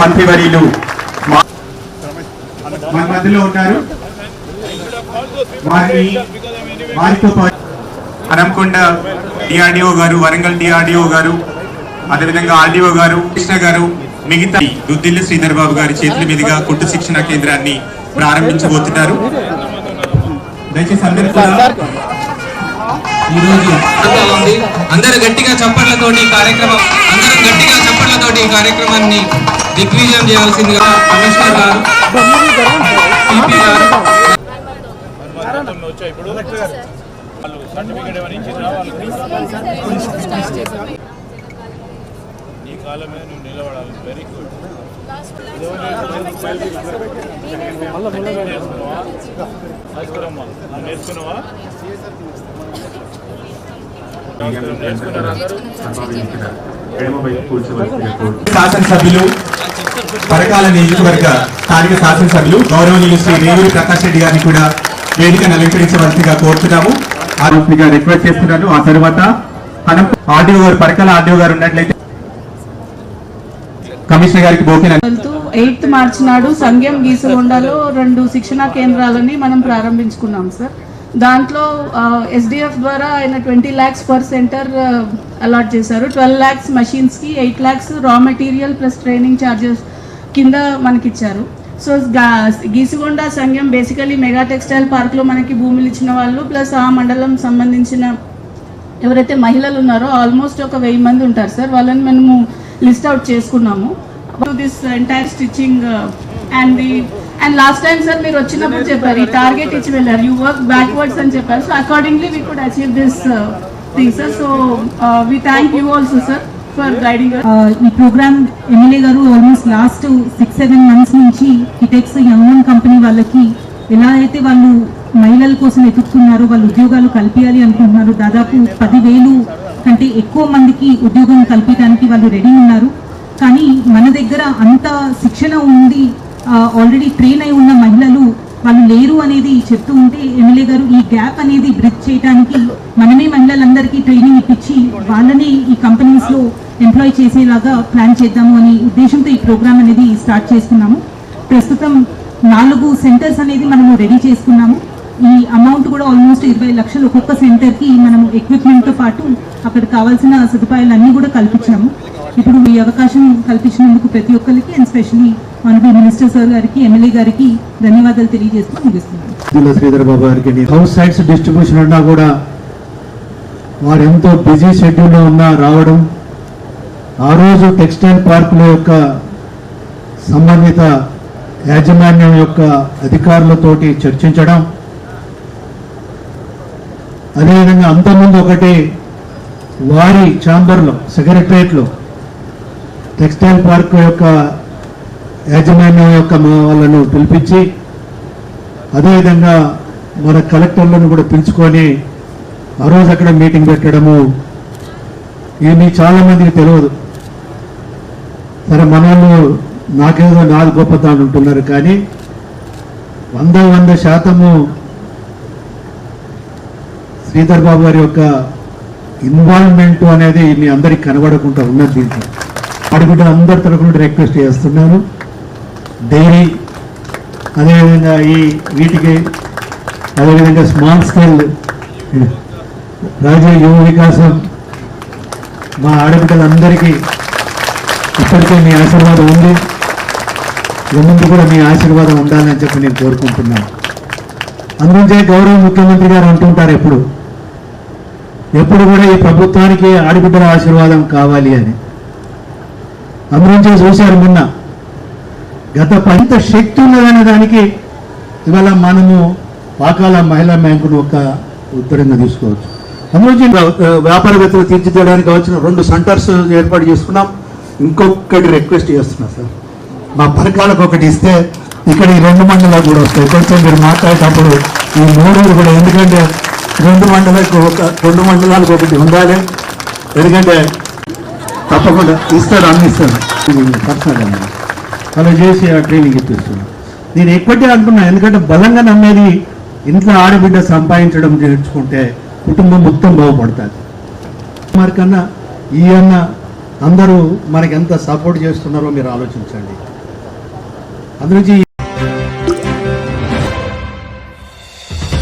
మంత్రివర్యులు. మన మధ్యలో ఉన్నారు వారిని వారితో పాటు డిఆర్డిఓ గారు వరంగల్ డిఆర్డిఓ గారు అదేవిధంగా ఆర్డీఓ గారు కృష్ణ గారు మిగతా దుద్దిల్లు శ్రీధర్ బాబు గారి చేతుల మీదుగా కుట్టు శిక్షణ కేంద్రాన్ని ప్రారంభించబోతున్నారు. దయచేసి అందరూ గట్టిగా చప్పట్లతోటి కార్యక్రమం అందరం గట్టిగా చప్పట్లతోటి ఈ కార్యక్రమాన్ని దిగ్విజయం చేయాల్సిందిగా కమిషనర్ గారు సిపి గారు. వచ్చాయి ఈ కాలం మీద నువ్వు నిలబడాలి వెరీ గుడ్ నేర్చుకున్నావా నేర్చుకున్నావా నేర్చుకున్నారా శాసనసభ్యులు పరకాల నియోజకవర్గ స్థానిక శాసనసభ్యులు గౌరవనీయులు శ్రీ రేవూరి ప్రకాష్ రెడ్డి గారిని కూడా వేదికను అలంకరించవలసిందిగా కోరుతున్నాము. ఆరోగ్యంగా రిక్వెస్ట్ చేస్తున్నాను. ఆ తర్వాత మనం ఆర్డీఓ గారు పరకాల ఆర్డీఓ గారు ఉన్నట్లయితే కమిషనర్ గారికి బోకిన ఎయిత్ మార్చ్ నాడు సంఘం గీసగొండలో రెండు శిక్షణా కేంద్రాలని మనం ప్రారంభించుకున్నాం సార్. దాంట్లో ఎస్డిఎఫ్ ద్వారా ఆయన twenty lakhs per centre allot చేశారు. Twelve lakhs మెషిన్స్కి eight lakhs raw material plus training charges కింద మనకిచ్చారు. సో గీసుగొండ సంఘం బేసికలీ మెగా టెక్స్టైల్ పార్క్లో మనకి భూములు ఇచ్చిన వాళ్ళు ప్లస్ ఆ మండలం సంబంధించిన ఎవరైతే మహిళలు ఉన్నారో ఆల్మోస్ట్ ఒక వెయ్యి మంది ఉంటారు సార్. వాళ్ళని మనము లిస్ట్ అవుట్ చేసుకున్నాము. This entire stitching and the and last time sir మీరు వచ్చినప్పుడు చెప్పారు ఈ టార్గెట్ ఇచ్చి వెళ్ళారు. యూ వర్క్ బ్యాక్వర్డ్స్ అని చెప్పారు. So accordingly we could achieve this thing sir so we thank you also sir for guiding ah, ఈ ప్రోగ్రామ్ ఎమ్మెల్యే గారు almost last six seven months నుంచి కిటెక్స్ యంగ్ కంపెనీ వాళ్ళకి ఎలా అయితే వాళ్ళు మహిళల కోసం ఎదుగుతున్నారో వాళ్ళు ఉద్యోగాలు కల్పించాలి అనుకుంటున్నారు దాదాపు పదివేలు కంటే ఎక్కువ మందికి ఉద్యోగం కల్పించడానికి వాళ్ళు రెడీ ఉన్నారు. కానీ మన దగ్గర అంత శిక్షణ ఉంది ఆల్రెడీ ట్రైన్ అయి ఉన్న మహిళలు వాళ్ళు లేరు అనేది చెప్తూ ఉంటే ఎమ్మెల్యే గారు ఈ గ్యాప్ అనేది బ్రిడ్జ్ చేయడానికి మనమే మహిళలందరికీ ట్రైనింగ్ ఇప్పించి వాళ్ళని ఈ కంపెనీస్లో ఎంప్లాయ్ చేసేలాగా ప్లాన్ చేద్దాము అనే ఉద్దేశంతో ఈ ప్రోగ్రామ్ అనేది స్టార్ట్ చేస్తున్నాము. ప్రస్తుతం నాలుగు సెంటర్స్ అనేది మనము రెడీ చేసుకున్నాము. ఈ అమౌంట్ కూడా ఆల్మోస్ట్ ఇరవై లక్షలు ఒక్కొక్క సెంటర్కి మనము ఎక్విప్మెంట్తో పాటు అక్కడ కావాల్సిన సదుపాయాలన్నీ కూడా కల్పించాము. ఇప్పుడు ఈ అవకాశం కల్పించినందుకు ప్రతి ఒక్కరికి అండ్ స్పెషల్లీ మనకి మినిస్టర్ సార్ గారికి ఎమ్మెల్యే గారికి ధన్యవాదాలు తెలియజేస్తూ ముగిస్తున్నాను. శ్రీధర్ బాబు గారికి హౌస్ సైట్స్ డిస్ట్రిబ్యూషన్ ఉన్నా కూడా వారు ఎంతో బిజీ షెడ్యూల్లో ఉన్నా రావడం ఆ రోజు టెక్స్టైల్ పార్కుల యొక్క సంబంధిత యాజమాన్యం యొక్క అధికారులతోటి చర్చించడం అదేవిధంగా అంతకుముందు ఒకటి వారి ఛాంబర్లో సెక్రటరేట్లో టెక్స్టైల్ పార్క్ యొక్క యాజమాన్యం యొక్క మా వాళ్ళను పిలిపించి అదేవిధంగా మన కలెక్టర్లను కూడా పిలుచుకొని ఆ రోజు అక్కడ మీటింగ్ పెట్టడము ఇది మీ చాలా మందికి తెలియదు. సరే మన వాళ్ళు నాకేదో నాది గొప్పతాను ఉంటున్నారు కానీ వంద వంద శాతము శ్రీధర్ బాబు గారి యొక్క ఇన్వాల్వ్మెంట్ అనేది మీ అందరికి కనబడకుండా ఉన్నది దీంట్లో. అడుగుట అందరి తరఫున రిక్వెస్ట్ చేస్తున్నాను. డైరీ అదేవిధంగా ఈ వీటికి అదేవిధంగా స్మాల్ స్కేల్ రాజ్య యువ వికాసం మా ఆడబిడ్డలందరికీ ఇప్పటికే మీ ఆశీర్వాదం ఉంది. ఇక ముందు కూడా మీ ఆశీర్వాదం ఉండాలని చెప్పి నేను కోరుకుంటున్నాను. అందుకే గౌరవ ముఖ్యమంత్రి గారు అంటుంటారు ఎప్పుడు ఎప్పుడు కూడా ఈ ప్రభుత్వానికి ఆడబిడ్డల ఆశీర్వాదం కావాలి అని. అందరించే చూశారు మొన్న గత పంత శక్తి ఉన్నదనే దానికి ఇవాళ మనము పాకాల మహిళా బ్యాంకును ఒక ఉత్తరంగా తీసుకోవచ్చు. అందులోంచి వ్యాపారవేత్తలు తీర్చిదిద్దడానికి వచ్చిన రెండు సెంటర్స్ ఏర్పాటు చేసుకున్నాం. ఇంకొకటి రిక్వెస్ట్ చేస్తున్నా సార్. మా పరకాలకు ఒకటి ఇస్తే ఇక్కడ ఈ రెండు మండలాలు కూడా వస్తాయి. కొంచెం మీరు మాట్లాడేటప్పుడు ఈ మూడు కూడా ఎందుకంటే రెండు మండలకు ఒక రెండు మండలాలకు ఒకటి ఉండాలి. ఎందుకంటే తప్పకుండా ఇస్తాడు అన్ని ఇస్తాడు. పర్సనల్ అన్నమాట. అలా చేసి ఆ ట్రైనింగ్ ఇప్పిస్తున్నాను నేను ఎప్పటి అనుకున్నా ఎందుకంటే బలంగా నమ్మేది ఇంట్లో ఆడబిడ్డ సంపాదించడం నేర్చుకుంటే కుటుంబం మొత్తం బాగుపడుతుంది. మరి కన్నా ఈ అన్న అందరూ మనకి ఎంత సపోర్ట్ చేస్తున్నారో మీరు ఆలోచించండి. అందులో